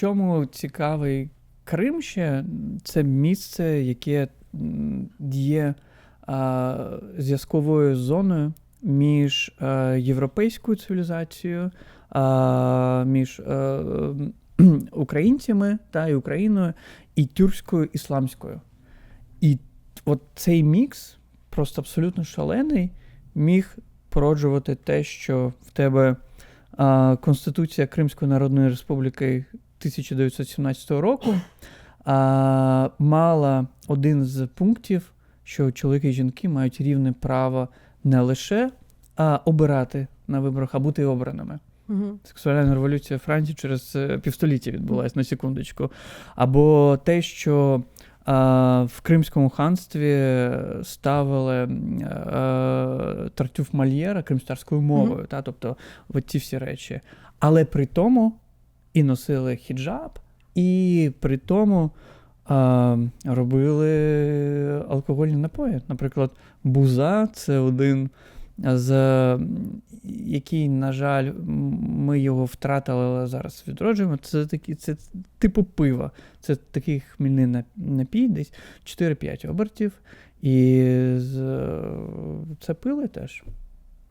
чому цікавий Крим ще? Це місце, яке є а, зв'язковою зоною між е, європейською цивілізацією, а, між м, українцями та і Україною і тюркською ісламською. І от цей мікс просто абсолютно шалений, міг породжувати те, що в тебе а, Конституція Кримської Народної Республіки 1917 року мала один з пунктів, що чоловіки і жінки мають рівне право не лише а, обирати на виборах, а бути обраними. Угу. Сексуальна революція Франції через е, півстоліття відбулася на секундочку. Або те, що в Кримському ханстві ставили е, тартюф Мольєра кримстарською мовою, та, тобто от ці всі речі. Але при тому і носили хіджаб, і при тому а, робили алкогольні напої. Наприклад, буза це один з який, на жаль, ми його втратили, але зараз відроджуємо. Це такі, це типу пива. Це такий хмільний напій, десь 4-5 обертів. І з, це пили теж.